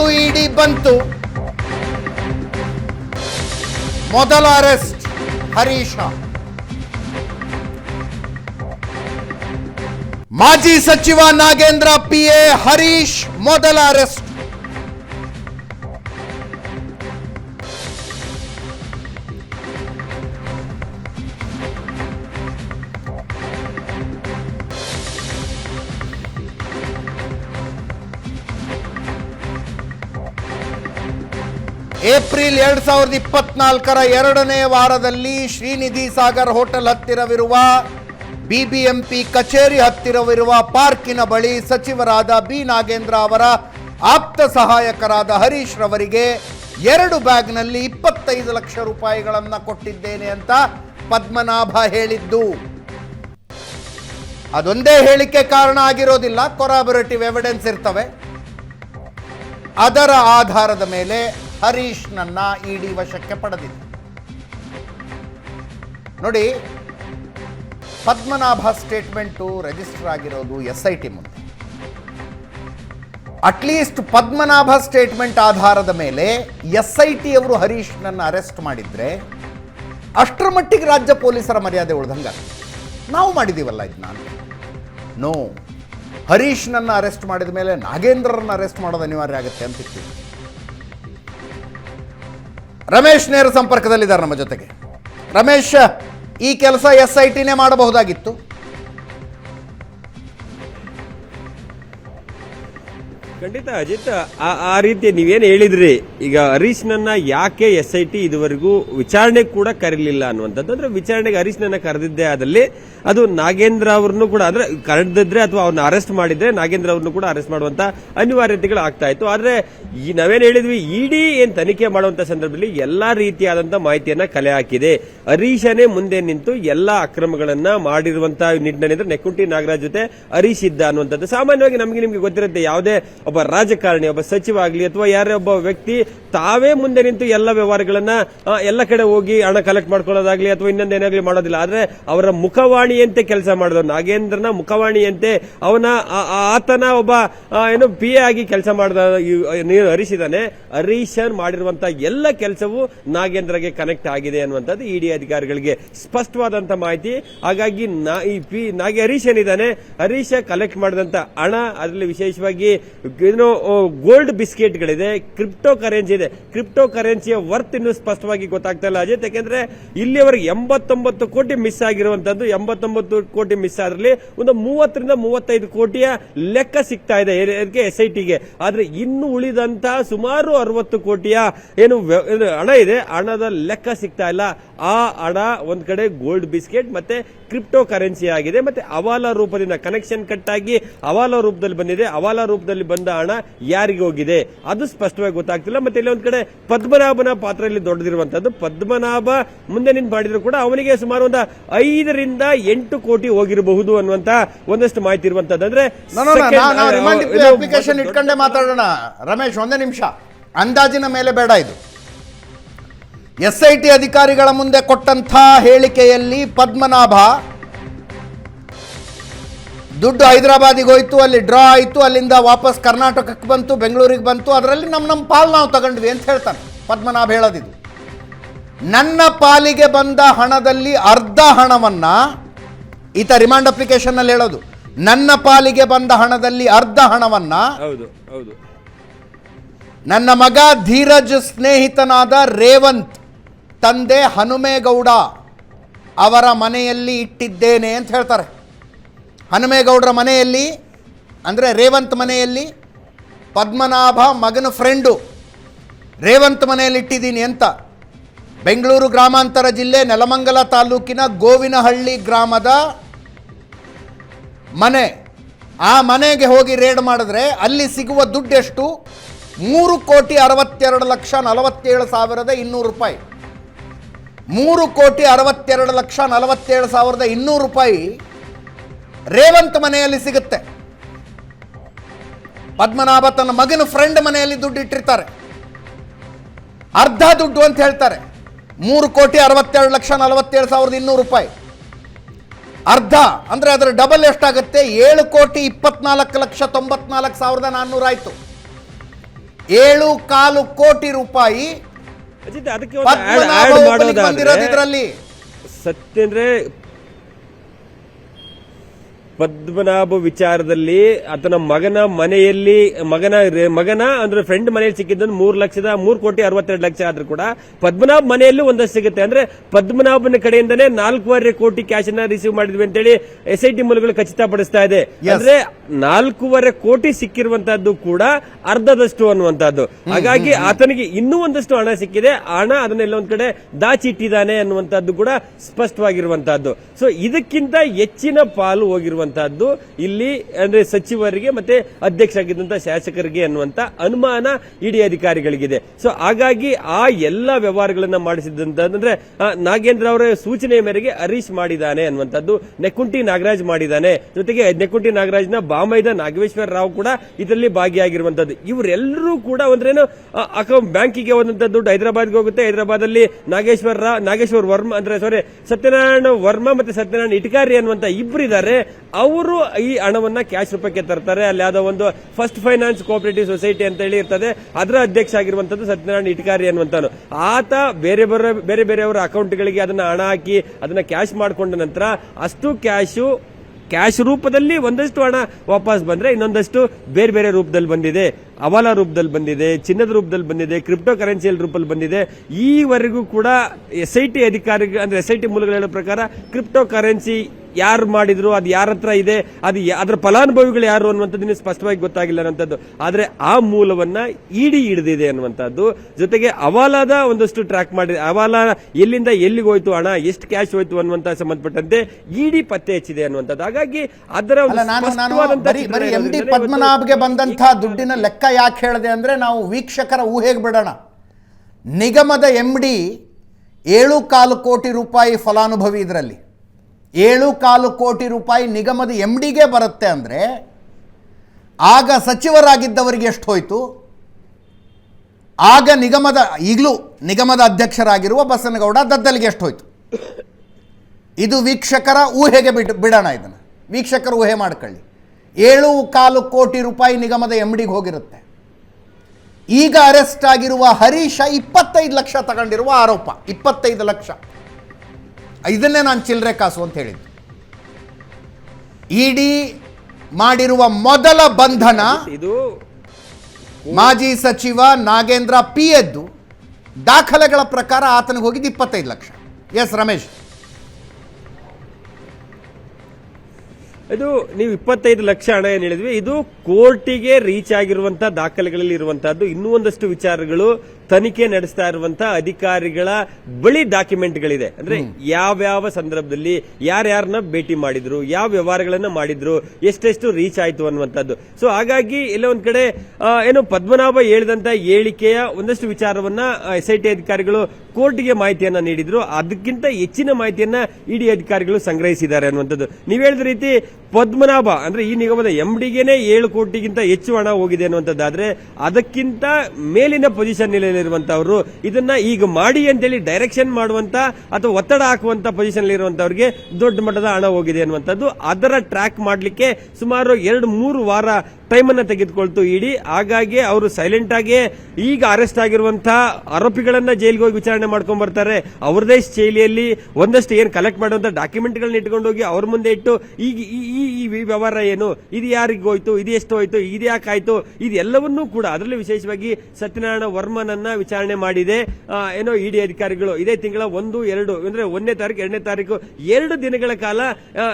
ಇಂತು ಇಡಿ ಬಂತು. ಮೊದಲ ಅರೆಸ್ಟ್ ಹರೀಶ. ಮಾಜಿ ಸಚಿವ ನಾಗೇಂದ್ರ ಪಿಎ ಹರೀಶ್ ಮೊದಲ ಅರೆಸ್ಟ್. ಏಪ್ರಿಲ್ ಎರಡ್ ಸಾವಿರದ ಇಪ್ಪತ್ನಾಲ್ಕರ ಎರಡನೇ ವಾರದಲ್ಲಿ ಶ್ರೀನಿಧಿ ಸಾಗರ್ ಹೋಟೆಲ್ ಹತ್ತಿರವಿರುವ ಬಿಬಿಎಂಪಿ ಕಚೇರಿ ಹತ್ತಿರವಿರುವ ಪಾರ್ಕಿನ ಬಳಿ ಸಚಿವರಾದ ಬಿ ನಾಗೇಂದ್ರ ಅವರ ಆಪ್ತ ಸಹಾಯಕರಾದ ಹರೀಶ್ ರವರಿಗೆ ಎರಡು ಬ್ಯಾಗ್ನಲ್ಲಿ ಇಪ್ಪತ್ತೈದು ಲಕ್ಷ ರೂಪಾಯಿಗಳನ್ನು ಕೊಟ್ಟಿದ್ದೇನೆ ಅಂತ ಪದ್ಮನಾಭ ಹೇಳಿದ್ದು. ಅದೊಂದೇ ಹೇಳಿಕೆ ಕಾರಣ ಆಗಿರೋದಿಲ್ಲ ಕೊರಾಬರೇಟಿವ್ ಎವಿಡೆನ್ಸ್ ಇರ್ತವೆ. ಅದರ ಆಧಾರದ ಮೇಲೆ ಹರೀಶ್ನನ್ನ ಇಡಿ ವಶಕ್ಕೆ ಪಡೆದಿದೆ. ನೋಡಿ, ಪದ್ಮನಾಭ ಸ್ಟೇಟ್ಮೆಂಟು ರಿಜಿಸ್ಟರ್ ಆಗಿರೋದು ಎಸ್ ಐ ಟಿ ಮುಂದೆ ಅಟ್ಲೀಸ್ಟ್ ಪದ್ಮನಾಭ ಸ್ಟೇಟ್ಮೆಂಟ್ ಆಧಾರದ ಮೇಲೆ ಎಸ್ ಐ ಟಿ ಅವರು ಹರೀಶ್ನನ್ನ ಅರೆಸ್ಟ್ ಮಾಡಿದ್ರೆ ಅಷ್ಟರ ಮಟ್ಟಿಗೆ ರಾಜ್ಯ ಪೊಲೀಸರ ಮರ್ಯಾದೆ ಉಳ್ದಂಗ ನಾವು ಮಾಡಿದೀವಲ್ಲ ನಾನು ನೋ ಹರೀಶ್ನನ್ನ ಅರೆಸ್ಟ್ ಮಾಡಿದ ಮೇಲೆ ನಾಗೇಂದ್ರರನ್ನ ಅರೆಸ್ಟ್ ಮಾಡೋದು ಅನಿವಾರ್ಯ ಆಗುತ್ತೆ ಅಂತಿತ್ತು ರಮೇಶ್ ನೇರ ಸಂಪರ್ಕದಲ್ಲಿದ್ದಾರೆ ನಮ್ಮ ಜೊತೆಗೆ. ರಮೇಶ್ ಈ ಕೆಲಸ ಎಸ್ ಐ ಟಿನೇ ಮಾಡಬಹುದಾಗಿತ್ತು. ಖಂಡಿತ ಅಜಿತ್, ಆ ರೀತಿ ನೀವೇನು ಹೇಳಿದ್ರಿ, ಈಗ ಹರೀಶ್ನನ್ನ ಯಾಕೆ ಎಸ್ ಐ ಟಿ ಇದುವರೆಗೂ ವಿಚಾರಣೆ ಕೂಡ ಕರೀಲಿಲ್ಲ ಅನ್ನುವಂಥದ್ದು. ಅಂದ್ರೆ ವಿಚಾರಣೆಗೆ ಹರೀಶ್ನನ್ನ ಕರೆದಿದ್ದೆ ಆದಲ್ಲಿ, ಅದು ನಾಗೇಂದ್ರ ಅವ್ರನ್ನು ಕೂಡ, ಅಂದ್ರೆ ಕರೆದಿದ್ರೆ ಅಥವಾ ಅವ್ರನ್ನ ಅರೆಸ್ಟ್ ಮಾಡಿದ್ರೆ ನಾಗೇಂದ್ರ ಅವ್ರನ್ನು ಕೂಡ ಅರೆಸ್ಟ್ ಮಾಡುವಂತ ಅನಿವಾರ್ಯತೆಗಳು ಆಗ್ತಾ ಇತ್ತು. ಆದ್ರೆ ಈ ನಾವೇನ್ ಹೇಳಿದ್ವಿ ಇಡಿ ಏನ್ ತನಿಖೆ ಮಾಡುವಂತ ಸಂದರ್ಭದಲ್ಲಿ ಎಲ್ಲಾ ರೀತಿಯಾದಂತ ಮಾಹಿತಿಯನ್ನ ಕಲೆ ಹಾಕಿದೆ. ಹರೀಶನೇ ಮುಂದೆ ನಿಂತು ಎಲ್ಲಾ ಅಕ್ರಮಗಳನ್ನ ಮಾಡಿರುವಂತಹ ನಿಟ್ಟಿನಲ್ಲಿ ನೆಕ್ಕುಂಟಿ ನಾಗರಾಜ್ ಜೊತೆ ಹರೀಶ್ ಇದ್ದ ಅನ್ನುವಂಥದ್ದು. ಸಾಮಾನ್ಯವಾಗಿ ನಮಗೆ ನಿಮ್ಗೆ ಗೊತ್ತಿರುತ್ತೆ, ಯಾವುದೇ ಒಬ್ಬ ರಾಜಕಾರಣಿ, ಒಬ್ಬ ಸಚಿವ ಆಗಲಿ ಅಥವಾ ಯಾರೇ ಒಬ್ಬ ವ್ಯಕ್ತಿ, ತಾವೇ ಮುಂದೆ ನಿಂತು ಎಲ್ಲ ವ್ಯವಹಾರಗಳನ್ನ ಎಲ್ಲ ಕಡೆ ಹೋಗಿ ಹಣ ಕಲೆಕ್ಟ್ ಮಾಡ್ಕೊಳ್ಳೋದಾಗ್ಲಿ ಅಥವಾ ಇನ್ನೊಂದೇನಾಗ್ಲಿ ಮಾಡೋದಿಲ್ಲ. ಆದ್ರೆ ಅವರ ಮುಖವಾಣಿಯಂತೆ ಕೆಲಸ ಮಾಡಿದವರು ನಾಗೇಂದ್ರನ ಮುಖವಾಣಿಯಂತೆ ಅವನ ಆತನ ಒಬ್ಬ ಏನು ಪಿ ಆಗಿ ಕೆಲಸ ಮಾಡಿದ ನೀನು ಹರೀಶಿದಾನೆ ಹರೀಶನ್ ಮಾಡಿರುವಂತ ಎಲ್ಲ ಕೆಲಸವು ನಾಗೇಂದ್ರಗೆ ಕನೆಕ್ಟ್ ಆಗಿದೆ ಅನ್ನುವಂಥದ್ದು ಇಡಿ ಅಧಿಕಾರಿಗಳಿಗೆ ಸ್ಪಷ್ಟವಾದಂತ ಮಾಹಿತಿ. ಹಾಗಾಗಿ ಈ ಪಿ ನಾಗೆ ಹರೀಶ್ ಏನಿದ್ದಾನೆ ಹರೀಶ ಕಲೆಕ್ಟ್ ಮಾಡಿದಂತ ಹಣ, ಅದರಲ್ಲಿ ವಿಶೇಷವಾಗಿ ಏನೋ ಗೋಲ್ಡ್ ಬಿಸ್ಕೆಟ್ಗಳಿದೆ ಕ್ರಿಪ್ಟೋ ಕರೆನ್ಸಿ ಇದೆ. ಕ್ರಿಪ್ಟೋ ಕರೆನ್ಸಿಯ ವರ್ತ್ ಇನ್ನು ಸ್ಪಷ್ಟವಾಗಿ ಗೊತ್ತಾಗ್ತಾ ಇಲ್ಲ ಅಜಿತ್ ಯಾಕೆಂದ್ರೆ ಇಲ್ಲಿವರೆಗೆ ಎಂಬತ್ತೊಂಬತ್ತು ಕೋಟಿ ಮಿಸ್ ಆಗಿರುವಂತದ್ದು, ಎಂಬತ್ತೊಂಬತ್ತು ಕೋಟಿ ಮಿಸ್ ಆದ್ರಲ್ಲಿ ಒಂದು ಮೂವತ್ತರಿಂದ ಮೂವತ್ತೈದು ಕೋಟಿಯ ಲೆಕ್ಕ ಸಿಗ್ತಾ ಇದೆ ಎಸ್ ಐ ಟಿಗೆ ಆದ್ರೆ ಇನ್ನು ಉಳಿದಂತಹ ಸುಮಾರು ಅರವತ್ತು ಕೋಟಿಯ ಏನು ಹಣ ಇದೆ, ಹಣದ ಲೆಕ್ಕ ಸಿಗ್ತಾ ಇಲ್ಲ. ಆ ಹಣ ಒಂದ್ ಕಡೆ ಗೋಲ್ಡ್ ಬಿಸ್ಕೆಟ್ ಮತ್ತೆ ಕ್ರಿಪ್ಟೋ ಕರೆನ್ಸಿ ಆಗಿದೆ ಮತ್ತೆ ಅವಾಲ ರೂಪದಿಂದ ಕನೆಕ್ಷನ್ ಕಟ್ ಆಗಿ ಅವಾಲ ರೂಪದಲ್ಲಿ ಬಂದಿದೆ. ಅವಾಲ ರೂಪದಲ್ಲಿ ಬಂದ ಹಣ ಯಾರಿಗೆ ಹೋಗಿದೆ? ಅದು ಸ್ಪಷ್ಟವಾಗಿ ಗೊತ್ತಾಗ್ತಿಲ್ಲ. ಮತ್ತೆ ಇಲ್ಲಿ ಒಂದ್ ಕಡೆ ಪದ್ಮನಾಭನ ಪಾತ್ರದಲ್ಲಿ ದೊಡ್ಡದಿರುವಂತದ್ದು ಪದ್ಮನಾಭ ಮುಂದೆ ನಿನ್ ಮಾಡಿದ್ರು ಕೂಡ ಅವನಿಗೆ ಸುಮಾರು ಒಂದು ಐದರಿಂದ ಎಂಟು ಕೋಟಿ ಹೋಗಿರಬಹುದು ಅನ್ನುವಂತ ಒಂದಷ್ಟು ಮಾಹಿತಿ ಇರುವಂತದ್ದು ಅಂದ್ರೆ ಅಪ್ಲಿಕೇಶನ್ ಇಟ್ಕೊಂಡೇ ಮಾತಾಡೋಣ. ರಮೇಶ್ ಒಂದೇ ನಿಮಿಷ. ಅಂದಾಜಿನ ಮೇಲೆ ಬೇಡ ಇದು. ಎಸ್ ಐ ಟಿ ಅಧಿಕಾರಿಗಳ ಮುಂದೆ ಕೊಟ್ಟಂಥ ಹೇಳಿಕೆಯಲ್ಲಿ ಪದ್ಮನಾಭ ದುಡ್ಡು ಹೈದರಾಬಾದಿಗೆ ಹೋಯ್ತು ಅಲ್ಲಿ ಡ್ರಾ ಆಯಿತು ಅಲ್ಲಿಂದ ವಾಪಸ್ ಕರ್ನಾಟಕಕ್ಕೆ ಬಂತು ಬೆಂಗಳೂರಿಗೆ ಬಂತು ಅದರಲ್ಲಿ ನಮ್ಮ ನಮ್ಮ ಪಾಲು ನಾವು ತಗೊಂಡ್ವಿ ಅಂತ ಹೇಳ್ತಾನೆ. ಪದ್ಮನಾಭ ಹೇಳೋದಿದು. ನನ್ನ ಪಾಲಿಗೆ ಬಂದ ಹಣದಲ್ಲಿ ಅರ್ಧ ಹಣವನ್ನ ಈತ ರಿಮಾಂಡ್ ಅಪ್ಲಿಕೇಶನ್ನಲ್ಲಿ ಹೇಳೋದು. ನನ್ನ ಪಾಲಿಗೆ ಬಂದ ಹಣದಲ್ಲಿ ಅರ್ಧ ಹಣವನ್ನ ಹೌದು ಹೌದು. ನನ್ನ ಮಗ ಧೀರಜ್ ಸ್ನೇಹಿತನಾದ ರೇವಂತ್ ತಂದೆ ಹನುಮೇಗೌಡ ಅವರ ಮನೆಯಲ್ಲಿ ಇಟ್ಟಿದ್ದೇನೆ ಅಂತ ಹೇಳ್ತಾರೆ. ಹನುಮೇಗೌಡರ ಮನೆಯಲ್ಲಿ, ಅಂದರೆ ರೇವಂತ್ ಮನೆಯಲ್ಲಿ, ಪದ್ಮನಾಭ ಮಗನ ಫ್ರೆಂಡು ರೇವಂತ್ ಮನೆಯಲ್ಲಿ ಇಟ್ಟಿದ್ದೀನಿ ಅಂತ. ಬೆಂಗಳೂರು ಗ್ರಾಮಾಂತರ ಜಿಲ್ಲೆ ನೆಲಮಂಗಲ ತಾಲೂಕಿನ ಗೋವಿನಹಳ್ಳಿ ಗ್ರಾಮದ ಮನೆ. ಆ ಮನೆಗೆ ಹೋಗಿ ರೇಡ್ ಮಾಡಿದ್ರೆ ಅಲ್ಲಿ ಸಿಗುವ ದುಡ್ಡೆಷ್ಟು? ಮೂರು ಕೋಟಿ ಅರವತ್ತೆರಡು ಲಕ್ಷ ನಲವತ್ತೇಳು ಸಾವಿರದ ಇನ್ನೂರು ರೂಪಾಯಿ. ಮೂರು ಕೋಟಿ ಅರವತ್ತೆರಡು ಲಕ್ಷ ನಲವತ್ತೇಳು ಸಾವಿರದ ಇನ್ನೂರು ರೂಪಾಯಿ ರೇವಂತ್ ಮನೆಯಲ್ಲಿ ಸಿಗುತ್ತೆ. ಪದ್ಮನಾಭ ತನ್ನ ಮಗನ ಫ್ರೆಂಡ್ ಮನೆಯಲ್ಲಿ ದುಡ್ಡು ಇಟ್ಟಿರ್ತಾರೆ. ಅರ್ಧ ದುಡ್ಡು ಅಂತ ಹೇಳ್ತಾರೆ. ಮೂರು ಕೋಟಿ ಅರವತ್ತೆರಡು ಲಕ್ಷ ನಲವತ್ತೇಳು ಸಾವಿರದ ಇನ್ನೂರು ರೂಪಾಯಿ. ಅರ್ಧ, ಅಂದ್ರೆ ಅದರ ಡಬಲ್ ಎಷ್ಟಾಗುತ್ತೆ? ಏಳು ಕೋಟಿ ಇಪ್ಪತ್ನಾಲ್ಕು ಲಕ್ಷ ತೊಂಬತ್ನಾಲ್ಕು ಸಾವಿರದ ನಾನ್ನೂರಾಯಿತು. ಏಳು ಕಾಲು ಕೋಟಿ ರೂಪಾಯಿ ಅಜಿತ್ ಅದಕ್ಕೆ ಒಂದು ಆಡ್ ಮಾಡೋದಾದ್ರೆ ಇದರಲ್ಲಿ. ಸತ್ಯ ಅಂದ್ರೆ ಪದ್ಮನಾಭ ವಿಚಾರದಲ್ಲಿ ಆತನ ಮಗನ ಮನೆಯಲ್ಲಿ ಮಗನ ಮಗನ ಅಂದ್ರೆ ಫ್ರೆಂಡ್ ಮನೆಯಲ್ಲಿ ಸಿಕ್ಕಿದ್ದೊಂದು ಮೂರು ಲಕ್ಷದ ಮೂರು ಕೋಟಿ ಅರವತ್ತೆರಡು ಲಕ್ಷ ಆದ್ರೂ ಕೂಡ ಪದ್ಮನಾಭ ಮನೆಯಲ್ಲೂ ಒಂದಷ್ಟು ಸಿಗುತ್ತೆ. ಅಂದ್ರೆ ಪದ್ಮನಾಭನ ಕಡೆಯಿಂದನೇ ನಾಲ್ಕೂವರೆ ಕೋಟಿ ಕ್ಯಾಶ್ ಅನ್ನ ರಿಸೀವ್ ಮಾಡಿದ್ವಿ ಅಂತೇಳಿ ಎಸ್ ಐ ಟಿ ಮೂಲಗಳು ಖಚಿತಪಡಿಸ್ತಾ ಇದೆ. ಅಂದ್ರೆ ನಾಲ್ಕೂವರೆ ಕೋಟಿ ಸಿಕ್ಕಿರುವಂತಹದ್ದು ಕೂಡ ಅರ್ಧದಷ್ಟು ಅನ್ನುವಂತಹದ್ದು. ಹಾಗಾಗಿ ಆತನಿಗೆ ಇನ್ನೂ ಒಂದಷ್ಟು ಹಣ ಸಿಕ್ಕಿದೆ. ಹಣ ಅದನ್ನೆಲ್ಲ ಒಂದ್ ಕಡೆ ದಾಚಿಟ್ಟಿದ್ದಾನೆ ಅನ್ನುವಂತಹದ್ದು ಕೂಡ ಸ್ಪಷ್ಟವಾಗಿರುವಂತಹದ್ದು. ಸೊ ಇದಕ್ಕಿಂತ ಹೆಚ್ಚಿನ ಪಾಲು ಹೋಗಿರುವಂತಹದ್ದು ಇಲ್ಲಿ ಅಂದ್ರೆ ಸಚಿವರಿಗೆ ಮತ್ತೆ ಅಧ್ಯಕ್ಷ ಆಗಿದ್ದಂತ ಶಾಸಕರಿಗೆ ಅನ್ನುವಂತ ಅನುಮಾನ ಇಡಿ ಅಧಿಕಾರಿಗಳಿಗಿದೆ. ಸೊ ಹಾಗಾಗಿ ಆ ಎಲ್ಲ ವ್ಯವಹಾರಗಳನ್ನ ಮಾಡಿಸಿದಂತಂದ್ರೆ ನಾಗೇಂದ್ರ ಅವರ ಸೂಚನೆ ಮೇರೆಗೆ ಹರೀಶ್ ಮಾಡಿದ್ದಾನೆ ಅನ್ನುವಂಥದ್ದು ನೆಕ್ಕುಂಟಿ ನಾಗರಾಜ್ ಮಾಡಿದ್ದಾನೆ. ಜೊತೆಗೆ ನೆಕ್ಕುಂಟಿ ನಾಗರಾಜ್ನ ಬಾಮೈದ ನಾಗೇಶ್ವರ ರಾವ್ ಕೂಡ ಇದರಲ್ಲಿ ಭಾಗಿಯಾಗಿರುವಂತದ್ದು ಇವರೆಲ್ಲರೂ ಕೂಡ ಒಂದ್ರೇನು ಅಕೌಂಟ್ ಬ್ಯಾಂಕಿಗೆ ಹೋದಂತ ದುಡ್ಡು ಹೈದರಾಬಾದ್ಗೆ ಹೋಗುತ್ತೆ. ಹೈದರಾಬಾದ್ ಅಲ್ಲಿ ನಾಗೇಶ್ವರ ರಾವ್ ನಾಗೇಶ್ವರ ವರ್ಮ ಅಂದ್ರೆ ಸಾರಿ ಸತ್ಯನಾರಾಯಣ ವರ್ಮ ಮತ್ತೆ ಸತ್ಯನಾರಾಯಣ ಇಟಕಾರಿ ಅನ್ನುವಂತ ಇಬ್ಬರಿದ್ದಾರೆ ಅವರು ಈ ಹಣವನ್ನ ಕ್ಯಾಶ್ ರೂಪಕ್ಕೆ ತರ್ತಾರೆ. ಅಲ್ಲಿ ಯಾವ್ದೋ ಒಂದು ಫಸ್ಟ್ ಫೈನಾನ್ಸ್ ಕೋಆಪರೇಟಿವ್ ಸೊಸೈಟಿ ಅಂತ ಹೇಳಿ ಇರ್ತದೆ. ಅದರ ಅಧ್ಯಕ್ಷ ಆಗಿರುವಂತದ್ದು ಸತ್ಯನಾರಾಯಣ ಇಟ್ಕಾರಿ ಅನ್ನುವಂತಾನು ಆತ ಬೇರೆ ಬೇರೆ ಬೇರೆ ಬೇರೆಯವರ ಅಕೌಂಟ್ಗಳಿಗೆ ಅದನ್ನ ಹಣ ಹಾಕಿ ಅದನ್ನ ಕ್ಯಾಶ್ ಮಾಡಿಕೊಂಡ ನಂತರ ಅಷ್ಟು ಕ್ಯಾಶು, ಕ್ಯಾಶ್ ರೂಪದಲ್ಲಿ ಒಂದಷ್ಟು ಹಣ ವಾಪಸ್ ಬಂದ್ರೆ ಇನ್ನೊಂದಷ್ಟು ಬೇರೆ ಬೇರೆ ರೂಪದಲ್ಲಿ ಬಂದಿದೆ. ಅವಲ ರೂಪದಲ್ಲಿ ಬಂದಿದೆ ಚಿನ್ನದ ರೂಪದಲ್ಲಿ ಬಂದಿದೆ ಕ್ರಿಪ್ಟೋ ಕರೆನ್ಸಿಯಲ್ ರೂಪದಲ್ಲಿ ಬಂದಿದೆ. ಈವರೆಗೂ ಕೂಡ ಎಸ್ ಐ ಟಿ ಅಧಿಕಾರಿ ಅಂದ್ರೆ ಎಸ್ ಐ ಟಿ ಮೂಲಗಳು ಹೇಳೋ ಪ್ರಕಾರ ಕ್ರಿಪ್ಟೋ ಕರೆನ್ಸಿ ಯಾರು ಮಾಡಿದ್ರು ಅದು ಯಾರ ಹತ್ರ ಇದೆ ಅದು ಅದರ ಫಲಾನುಭವಿಗಳು ಯಾರು ಅನ್ನುವಂಥದ್ದು ಸ್ಪಷ್ಟವಾಗಿ ಗೊತ್ತಾಗಿಲ್ಲ ಅನ್ನುವಂಥದ್ದು. ಆದರೆ ಆ ಮೂಲವನ್ನ ಇಡಿ ಹಿಡಿದಿದೆ ಅನ್ನುವಂಥದ್ದು. ಜೊತೆಗೆ ಅವಾಲದ ಒಂದಷ್ಟು ಟ್ರ್ಯಾಕ್ ಮಾಡಿದೆ ಅವಾಲ ಎಲ್ಲಿಂದ ಎಲ್ಲಿಗೆ ಹೋಯ್ತು ಹಣ ಎಷ್ಟು ಕ್ಯಾಶ್ ಹೋಯ್ತು ಅನ್ನುವಂತ ಸಂಬಂಧಪಟ್ಟಂತೆ ಇಡಿ ಪತ್ತೆ ಹಚ್ಚಿದೆ ಅನ್ನುವಂಥದ್ದು. ಹಾಗಾಗಿ ಅದರ ಪದ್ಮನಾಭ್ಗೆ ಬಂದಂಥ ದುಡ್ಡಿನ ಲೆಕ್ಕ ಯಾಕೆ ಹೇಳಿದೆ ಅಂದರೆ ನಾವು ವೀಕ್ಷಕರ ಊಹೆಗೆ ಬಿಡೋಣ? ನಿಗಮದ ಎಂ ಡಿ ಏಳು ಕಾಲು ಕೋಟಿ ರೂಪಾಯಿ ಫಲಾನುಭವಿ ಇದರಲ್ಲಿ. ಏಳು ಕಾಲು ಕೋಟಿ ರೂಪಾಯಿ ನಿಗಮದ ಎಂ ಡಿಗೆ ಬರುತ್ತೆ ಅಂದರೆ ಆಗ ಸಚಿವರಾಗಿದ್ದವರಿಗೆ ಎಷ್ಟು ಹೋಯಿತು? ಆಗ ನಿಗಮದ, ಈಗಲೂ ನಿಗಮದ ಅಧ್ಯಕ್ಷರಾಗಿರುವ ಬಸನಗೌಡ ದದ್ದಲಿಗೆ ಎಷ್ಟು ಹೋಯಿತು? ಇದು ವೀಕ್ಷಕರ ಊಹೆಗೆ ಬಿಟ್ಟು ಬಿಡೋಣ ಇದನ್ನು. ವೀಕ್ಷಕರ ಊಹೆ ಮಾಡ್ಕೊಳ್ಳಿ. ಏಳು ಕಾಲು ಕೋಟಿ ರೂಪಾಯಿ ನಿಗಮದ ಎಂ ಡಿಗೆ ಹೋಗಿರುತ್ತೆ. ಈಗ ಅರೆಸ್ಟ್ ಆಗಿರುವ ಹರೀಶ ಇಪ್ಪತ್ತೈದು ಲಕ್ಷ ತಗೊಂಡಿರುವ ಆರೋಪ. ಇಪ್ಪತ್ತೈದು ಲಕ್ಷ. ಇದನ್ನೇ ನಾನು ಚಿಲ್ಲರೆ ಕಾಸು ಅಂತ ಹೇಳಿದ್ದು. ಇಡಿ ಮಾಡಿರುವ ಮೊದಲ ಬಂಧನ ಇದು ಮಾಜಿ ಸಚಿವ ನಾಗೇಂದ್ರ ಪಿ ಎದ್ದು ದಾಖಲೆಗಳ ಪ್ರಕಾರ ಆತನಿಗೆ ಹೋಗಿದ್ದು ಇಪ್ಪತ್ತೈದು ಲಕ್ಷ. ಎಸ್ ರಮೇಶ್. ಇದು ನೀವು ಇಪ್ಪತ್ತೈದು ಲಕ್ಷ ಹಣ ಏನ್ ಹೇಳಿದ್ವಿ? ಇದು ಕೋರ್ಟಿಗೆ ರೀಚ್ ಆಗಿರುವಂತಹ ದಾಖಲೆಗಳಲ್ಲಿ ಇರುವಂತಹದ್ದು. ಇನ್ನೂ ಒಂದಷ್ಟು ವಿಚಾರಗಳು ತನಿಖೆ ನಡೆಸ್ತಾ ಇರುವಂತಹ ಅಧಿಕಾರಿಗಳ ಬಳಿ ಡಾಕ್ಯುಮೆಂಟ್ಗಳಿದೆ. ಅಂದ್ರೆ ಯಾವ್ಯಾವ ಸಂದರ್ಭದಲ್ಲಿ ಯಾರ್ಯಾರನ್ನ ಭೇಟಿ ಮಾಡಿದ್ರು ಯಾವ ವ್ಯವಹಾರಗಳನ್ನ ಮಾಡಿದ್ರು ಎಷ್ಟೆಷ್ಟು ರೀಚ್ ಆಯ್ತು ಅನ್ನುವಂಥದ್ದು. ಸೊ ಹಾಗಾಗಿ ಎಲ್ಲ ಒಂದ್ ಕಡೆ ಏನು ಪದ್ಮನಾಭ ಹೇಳಿದಂತ ಹೇಳಿಕೆಯ ಒಂದಷ್ಟು ವಿಚಾರವನ್ನ ಎಸ್ ಐ ಟಿ ಅಧಿಕಾರಿಗಳು ಕೋರ್ಟ್ಗೆ ಮಾಹಿತಿಯನ್ನ ನೀಡಿದ್ರು. ಅದಕ್ಕಿಂತ ಹೆಚ್ಚಿನ ಮಾಹಿತಿಯನ್ನ ಇಡಿ ಅಧಿಕಾರಿಗಳು ಸಂಗ್ರಹಿಸಿದ್ದಾರೆ ಅನ್ನುವಂಥದ್ದು. ನೀವು ಹೇಳಿದ ರೀತಿ ಪದ್ಮನಾಭ ಅಂದ್ರೆ ಈ ನಿಗಮದ ಎಂ ಡಿಗೆನೆ ಏಳು ಕೋಟಿಗಿಂತ ಹೆಚ್ಚು ಹಣ ಹೋಗಿದೆ ಅನ್ನುವಂಥದ್ದಾದ್ರೆ ಅದಕ್ಕಿಂತ ಮೇಲಿನ ಪೊಸಿಷನ್ ಇರುವಂತವರು ಇದನ್ನ ಈಗ ಮಾಡಿ ಅಂತೇಳಿ ಡೈರೆಕ್ಷನ್ ಮಾಡುವಂತ ಅಥವಾ ಒತ್ತಡ ಹಾಕುವಂತ ಪೊಸಿಷನ್ ಇರುವಂತವ್ರಿಗೆ ದೊಡ್ಡ ಮಟ್ಟದ ಹಣ ಹೋಗಿದೆ ಅನ್ನುವಂಥದ್ದು. ಅದರ ಟ್ರ್ಯಾಕ್ ಮಾಡಲಿಕ್ಕೆ ಸುಮಾರು ಎರಡು ಮೂರು ವಾರ ಟೈಮ್ ಅನ್ನ ತೆಗೆದುಕೊಳ್ತು ಇಡಿ. ಹಾಗಾಗಿ ಅವರು ಸೈಲೆಂಟ್ ಆಗಿ ಈಗ ಅರೆಸ್ಟ್ ಆಗಿರುವಂತಹ ಆರೋಪಿಗಳನ್ನ ಜೈಲಿಗೆ ಹೋಗಿ ವಿಚಾರಣೆ ಮಾಡ್ಕೊಂಡ್ ಬರ್ತಾರೆ. ಅವ್ರದೇ ಶೈಲಿಯಲ್ಲಿ ಒಂದಷ್ಟು ಏನು ಕಲೆಕ್ಟ್ ಮಾಡುವಂತ ಡಾಕ್ಯುಮೆಂಟ್ ಗಳನ್ನ ಇಟ್ಕೊಂಡು ಹೋಗಿ ಅವ್ರ ಮುಂದೆ ಇಟ್ಟು, ಈಗ ಈ- ವ್ಯವಹಾರ ಏನು? ಇದು ಯಾರಿಗೆ ಹೋಯ್ತು? ಇದು ಎಷ್ಟು ಹೋಯ್ತು? ಇದು ಯಾಕೆ ಇದೆಲ್ಲವನ್ನೂ ಕೂಡ ಅದರಲ್ಲಿ ವಿಶೇಷವಾಗಿ ಸತ್ಯನಾರಾಯಣ ವರ್ಮನನ್ನ ವಿಚಾರಣೆ ಮಾಡಿದೆ. ಏನೋ ಇಡಿ ಅಧಿಕಾರಿಗಳು. ಇದೇ ತಿಂಗಳ ಒಂದು, ಎರಡು, ಅಂದ್ರೆ ಒಂದನೇ ತಾರೀಕು, ಎರಡನೇ ತಾರೀಕು, ಎರಡು ದಿನಗಳ ಕಾಲ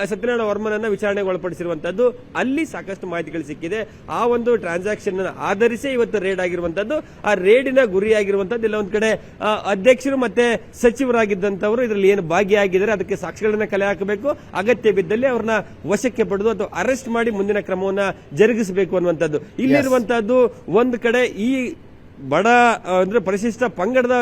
ಸತ್ಯನಾರಾಯಣ ವರ್ಮನನ್ನ ವಿಚಾರಣೆಗೆ ಒಳಪಡಿಸಿರುವಂತದ್ದು ಅಲ್ಲಿ ಸಾಕಷ್ಟು ಮಾಹಿತಿಗಳು ಸಿಕ್ಕಿದೆ. ಆ ಒಂದು ಟ್ರಾನ್ಸಾಕ್ಷನ್ ಆಧರಿಸಿ ಇವತ್ತು ರೇಡ್ ಆಗಿರುವಂತದ್ದು ಆ ರೇಡಿನ ಗುರಿಯಾಗಿರುವಂತದ್ದು ಇಲ್ಲ ಒಂದ್ ಕಡೆ ಅಧ್ಯಕ್ಷರು ಮತ್ತೆ ಸಚಿವರಾಗಿದ್ದಂತವರು ಇದರಲ್ಲಿ ಏನು ಭಾಗಿಯಾಗಿದ್ದಾರೆ ಅದಕ್ಕೆ ಸಾಕ್ಷಿಗಳನ್ನ ಕಲೆ ಹಾಕಬೇಕು. ಅಗತ್ಯ ಬಿದ್ದಲ್ಲಿ ಅವ್ರನ್ನ ವಶಕ್ಕೆ ಪಡೆದು ಅಥವಾ ಅರೆಸ್ಟ್ ಮಾಡಿ ಮುಂದಿನ ಕ್ರಮವನ್ನ ಜರುಗಿಸಬೇಕು ಅನ್ನುವಂಥದ್ದು. ಇಲ್ಲಿರುವಂತಹದ್ದು ಒಂದ್ ಕಡೆ ಈ ಬಡ ಅಂದ್ರೆ ಪರಿಶಿಷ್ಟ ಪಂಗಡದ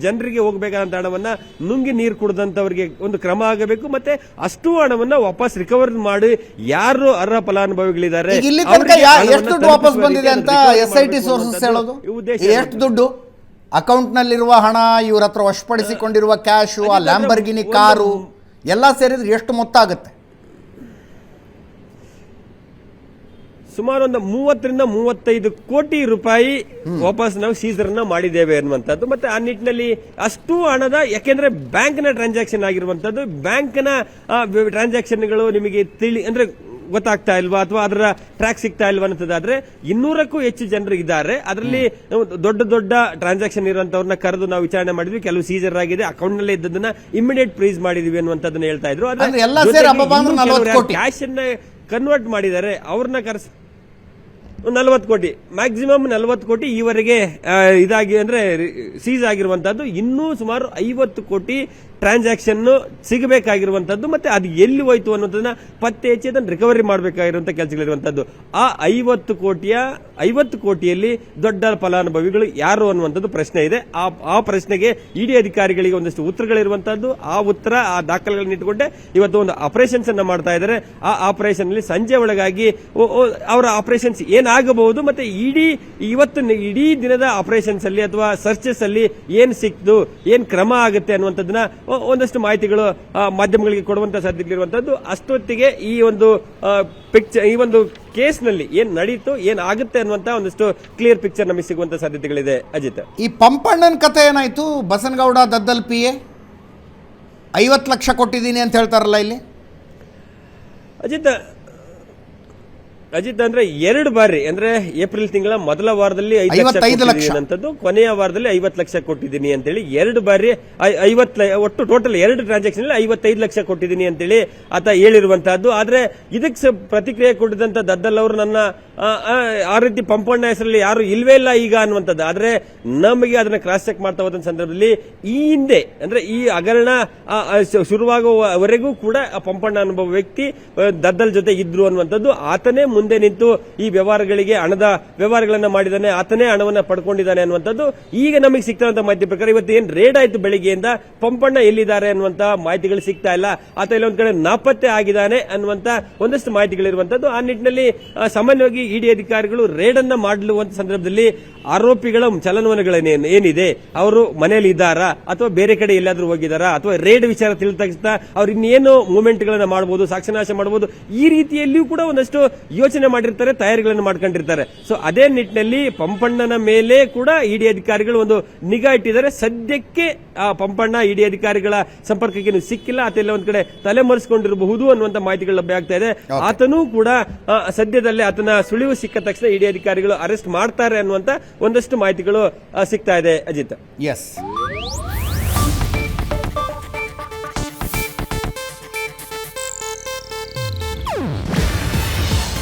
ಜನರಿಗೆ ಹೋಗಬೇಕಾದಂತ ಹಣವನ್ನ ನುಂಗಿ ನೀರು ಕುಡಿದಂತವರಿಗೆ ಒಂದು ಕ್ರಮ ಆಗಬೇಕು ಮತ್ತೆ ಅಷ್ಟು ಹಣವನ್ನ ವಾಪಸ್ ರಿಕವರ್ ಮಾಡಿ ಯಾರು ಅರ್ಹ ಫಲಾನುಭವಿಗಳಿದ್ದಾರೆ ಎಷ್ಟು ದುಡ್ಡು ವಾಪಸ್ ತಲುಪಿಸುವ ಬಂದಿದೆ ಅಂತ ಅದನ್ನ S I T recovery sources ಮಾಡುವಂಥದ್ದು ಹೇಳೋದು? ಈ ಉದ್ದೇಶ ಎಷ್ಟು ದುಡ್ಡು? ಅಕೌಂಟ್ನಲ್ಲಿರುವ ಹಣ ಇವ್ರ ಹತ್ರ ವಶಪಡಿಸಿಕೊಂಡಿರುವ ಕ್ಯಾಶು ಆ ಲ್ಯಾಂಬರ್ಗಿನಿ ಕಾರು ಎಲ್ಲ ಸೇರಿದ್ರೆ ಎಷ್ಟು ಮೊತ್ತ ಆಗುತ್ತೆ ಸುಮಾರು ಒಂದು ಮೂವತ್ತರಿಂದ ಮೂವತ್ತೈದು ಕೋಟಿ ರೂಪಾಯಿ ವಾಪಸ್ ನಾವು ಸೀಸರ್ನ ಮಾಡಿದ್ದೇವೆ ಅನ್ನುವಂಥದ್ದು. ಮತ್ತೆ ಆ ನಿಟ್ಟಿನಲ್ಲಿ ಅಷ್ಟು ಹಣದ ಯಾಕೆಂದ್ರೆ ಬ್ಯಾಂಕ್ನ ಟ್ರಾನ್ಸಾಕ್ಷನ್ ಆಗಿರುವಂತದ್ದು ಬ್ಯಾಂಕ್ನ ಟ್ರಾನ್ಸಾಕ್ಷನ್ಗಳು ನಿಮಗೆ ತಿಳಿ ಅಂದ್ರೆ ಗೊತ್ತಾಗ್ತಾ ಇಲ್ವಾ? ಅಥವಾ ಅದರ ಟ್ರ್ಯಾಕ್ ಸಿಗ್ತಾ ಇಲ್ವಾ ಅನ್ನೋದಾದ್ರೆ ಇನ್ನೂರಕ್ಕೂ ಹೆಚ್ಚು ಜನರು ಇದ್ದಾರೆ. ಅದರಲ್ಲಿ ದೊಡ್ಡ ದೊಡ್ಡ ಟ್ರಾನ್ಸಾಕ್ಷನ್ ಇರುವಂತವ್ರನ್ನ ಕರೆದು ನಾವು ವಿಚಾರಣೆ ಮಾಡಿದ್ವಿ. ಕೆಲವು ಸೀಸರ್ ಆಗಿದೆ. ಅಕೌಂಟ್ನಲ್ಲಿ ಇದ್ದದನ್ನ ಇಮಿಡಿಯೇಟ್ ಫ್ರೀಸ್ ಮಾಡಿದ್ವಿ ಅನ್ನುವಂಥದ್ದನ್ನ ಹೇಳ್ತಾ ಇದ್ರು. ಅಂದ್ರೆ ಎಲ್ಲ ಸೇರಿ ಹಬ್ಬ 40 ಕೋಟಿ. ಕ್ಯಾಶ್ ಅನ್ನ ಕನ್ವರ್ಟ್ ಮಾಡಿದ್ದಾರೆ. ಅವ್ರನ್ನ ಕರೆಸ್ ನಲವತ್ತು ಕೋಟಿ. ಮ್ಯಾಕ್ಸಿಮಮ್ ನಲವತ್ತು ಕೋಟಿ ಈವರೆಗೆ ಇದಾಗಿ ಅಂದ್ರೆ ಸೀಸ್ ಆಗಿರುವಂತದ್ದು ಇನ್ನೂ ಸುಮಾರು ಐವತ್ತು ಕೋಟಿ ಟ್ರಾನ್ಸಾಕ್ಷನ್ ಸಿಗಬೇಕಾಗಿರುವಂತದ್ದು ಮತ್ತೆ ಅದು ಎಲ್ಲಿ ಹೋಯಿತು ಅನ್ನೋದನ್ನ ಪತ್ತೆ ಹಚ್ಚಿ ಅದನ್ನು ರಿಕವರಿ ಮಾಡಬೇಕಾಗಿರುವಂತ ಕೆಲಸಗಳಿರುವಂತದ್ದು. ಆ ಐವತ್ತು ಕೋಟಿಯ, ಐವತ್ತು ಕೋಟಿಯಲ್ಲಿ ದೊಡ್ಡ ಫಲಾನುಭವಿಗಳು ಯಾರು ಅನ್ನುವಂಥದ್ದು ಪ್ರಶ್ನೆ ಇದೆ. ಆ ಆ ಪ್ರಶ್ನೆಗೆ ಇಡಿ ಅಧಿಕಾರಿಗಳಿಗೆ ಒಂದಷ್ಟು ಉತ್ತರಗಳಿರುವಂಥದ್ದು ಆ ಉತ್ತರ, ಆ ದಾಖಲೆಗಳನ್ನ ಇಟ್ಟುಕೊಂಡೆ ಇವತ್ತು ಒಂದು ಆಪರೇಷನ್ಸ್ ಅನ್ನ ಮಾಡ್ತಾ ಇದ್ದಾರೆ. ಆ ಆಪರೇಷನ್ ಅಲ್ಲಿ ಸಂಜೆ ಒಳಗಾಗಿ ಅವರ ಆಪರೇಷನ್ಸ್ ಏನಾಗಬಹುದು ಮತ್ತೆ ಇಡೀ, ಇವತ್ತು ಇಡೀ ದಿನದ ಆಪರೇಷನ್ಸ್ ಅಲ್ಲಿ ಅಥವಾ ಸರ್ಚಸ್ ಅಲ್ಲಿ ಏನ್ ಸಿಕ್ತು, ಏನ್ ಕ್ರಮ ಆಗುತ್ತೆ ಅನ್ನುವಂಥದ್ದನ್ನ ಒಂದಷ್ಟು ಮಾಹಿತಿಗಳು ಮಾಧ್ಯಮಗಳಿಗೆ ಕೊಡುವಂತ ಸಾಧ್ಯತೆಗಳಿರುವಂತದ್ದು ಅಷ್ಟೊತ್ತಿಗೆ ಈ ಒಂದು ಪಿಕ್ಚರ್ ಈ ಒಂದು ಕೇಸ್ನಲ್ಲಿ ಏನ್ ನಡೀತು ಏನ್ ಆಗುತ್ತೆ ಅನ್ನುವಂತ ಒಂದಷ್ಟು ಕ್ಲಿಯರ್ ಪಿಕ್ಚರ್ ನಮಗೆ ಸಿಗುವಂತ ಸಾಧ್ಯತೆಗಳಿದೆ ಅಜಿತ್. ಈ ಪಂಪಣ್ಣನ ಕತೆ ಏನಾಯ್ತು? ಬಸನಗೌಡ ದದ್ದಲ್ ಪಿ ಎ ಐವತ್ತು ಲಕ್ಷ ಕೊಟ್ಟಿದ್ದೀನಿ ಅಂತ ಹೇಳ್ತಾರಲ್ಲ ಇಲ್ಲಿ? ಅಜಿತ್ ಅಜಿತ್ ಅಂದ್ರೆ ಎರಡು ಬಾರಿ ಅಂದ್ರೆ ಏಪ್ರಿಲ್ ತಿಂಗಳ ಮೊದಲ ವಾರದಲ್ಲಿ ಐದು ಲಕ್ಷ ಅಂತದ್ದು ಕೊನೆಯ ವಾರದಲ್ಲಿ ಐವತ್ತು ಲಕ್ಷ ಕೊಟ್ಟಿದ್ದೀನಿ ಅಂತೇಳಿ ಎರಡು ಬಾರಿ ಐ- ಐವತ್ತು ಲ- ಒಟ್ಟು ಟೋಟಲ್ ಎರಡು ಟ್ರಾನ್ಸಾಕ್ಷನ್ ಅಲ್ಲಿ ಐವತ್ತೈದು ಲಕ್ಷ ಕೊಟ್ಟಿದ್ದೀನಿ ಅಂತೇಳಿ ಆತ ಹೇಳಿರುವಂತಹದ್ದು ಆದ್ರೆ ಇದಕ್ಕೆ ಪ್ರತಿಕ್ರಿಯೆ ಕೊಟ್ಟಿದಂತ ದದ್ದಲ್ ಅವರು ನನ್ನ ಆ, ರೀತಿ ಪಂಪಣ್ಣ ಹೆಸರಲ್ಲಿ ಯಾರು ಇಲ್ವೇ ಇಲ್ಲ ಈಗ ಅನ್ನುವಂಥದ್ದು. ಆದ್ರೆ ನಮಗೆ ಅದನ್ನ ಕ್ರಾಸ್ ಚೆಕ್ ಮಾಡ್ತಾ ಹೋದ ಸಂದರ್ಭದಲ್ಲಿ ಈ ಹಿಂದೆ ಅಂದ್ರೆ ಈ ಹಗರಣ ಶುರುವಾಗುವವರೆಗೂ ಕೂಡ ಆ ಪಂಪಣ್ಣ ಅನ್ನುವ ವ್ಯಕ್ತಿ ದದ್ದಲ್ ಜೊತೆ ಇದ್ರು ಅನ್ನುವಂಥದ್ದು. ಆತನೇ ಮುಂದೆ ನಿಂತು ಈ ವ್ಯವಹಾರಗಳಿಗೆ ಹಣದ ವ್ಯವಹಾರಗಳನ್ನ ಮಾಡಿದಾನೆ, ಆತನೇ ಹಣವನ್ನ ಪಡ್ಕೊಂಡಿದ್ದಾನೆ ಅನ್ನುವಂಥದ್ದು ಈಗ ನಮಗೆ ಸಿಗ್ತಾ ಮಾಹಿತಿ ಪ್ರಕಾರ ಇವತ್ತು ಏನ್ ರೇಡ್ ಆಯ್ತು ಬೆಳಿಗ್ಗೆಯಿಂದ, ಪಂಪಣ್ಣ ಎಲ್ಲಿದ್ದಾರೆ ಅನ್ನುವಂತ ಮಾಹಿತಿಗಳು ಸಿಗ್ತಾ ಇಲ್ಲ. ಆತ ಇಲ್ಲೊಂದ್ ಕಡೆ ನಾಪತ್ತೆ ಆಗಿದ್ದಾನೆ ಅನ್ನುವಂತ ಒಂದಷ್ಟು ಮಾಹಿತಿಗಳಿರುವಂತದ್ದು ಆ ನಿಟ್ಟಿನಲ್ಲಿ ಸಾಮಾನ್ಯವಾಗಿ ಇಡಿ ಅಧಿಕಾರಿಗಳು ರೇಡ್ ಅನ್ನ ಮಾಡಲುವಂತ ಸಂದರ್ಭದಲ್ಲಿ ಆರೋಪಿಗಳ ಚಲನವಲನಗಳೇನೇನು ಏನಿದೆ? ಅವರು ಮನೆಯಲ್ಲಿ ಇದ್ದಾರಾ? ಅಥವಾ ಬೇರೆ ಕಡೆ ಎಲ್ಲಾದ್ರೂ ಹೋಗಿದಾರಾ ಅಥವಾ ರೇಡ್ ವಿಚಾರ ತಿಳಿದ ತಕ್ಷಣ ಅವ್ರು ಇನ್ನೇನು ಮೂವ್ಮೆಂಟ್ ಗಳನ್ನ ಮಾಡಬಹುದು ಸಾಕ್ಷಿನಾಶ ಮಾಡಬಹುದು ಈ ರೀತಿಯಲ್ಲಿಯೂ ಕೂಡ ಒಂದಷ್ಟು ಮಾಡಿರ್ತಾರೆ ತಯಾರಿಗಳನ್ನು ಮಾಡ್ಕೊಂಡಿರ್ತಾರೆ. ಸೊ ಅದೇ ನಿಟ್ಟಿನಲ್ಲಿ ಪಂಪಣ್ಣನ ಮೇಲೆ ಕೂಡ ಇಡಿ ಅಧಿಕಾರಿಗಳು ಒಂದು ನಿಗಾ ಇಟ್ಟಿದ್ದಾರೆ. ಸದ್ಯಕ್ಕೆ ಆ ಪಂಪಣ್ಣ ಇಡಿ ಅಧಿಕಾರಿಗಳ ಸಂಪರ್ಕಕ್ಕೆ ಸಿಕ್ಕಿಲ್ಲ. ಅಥವಾ ಒಂದ್ ಕಡೆ ತಲೆಮರೆಸಿಕೊಂಡಿರಬಹುದು ಅನ್ನುವಂತ ಮಾಹಿತಿಗಳು ಲಭ್ಯ ಆಗ್ತಾ ಇದೆ. ಆತನೂ ಕೂಡ ಸದ್ಯದಲ್ಲೇ ಆತನ ಸುಳಿವು ಸಿಕ್ಕ ತಕ್ಷಣ ಇಡಿ ಅಧಿಕಾರಿಗಳು ಅರೆಸ್ಟ್ ಮಾಡ್ತಾರೆ ಅನ್ನುವಂತ ಒಂದಷ್ಟು ಮಾಹಿತಿಗಳು ಸಿಗ್ತಾ ಇದೆ ಅಜಿತ್. ಎಸ್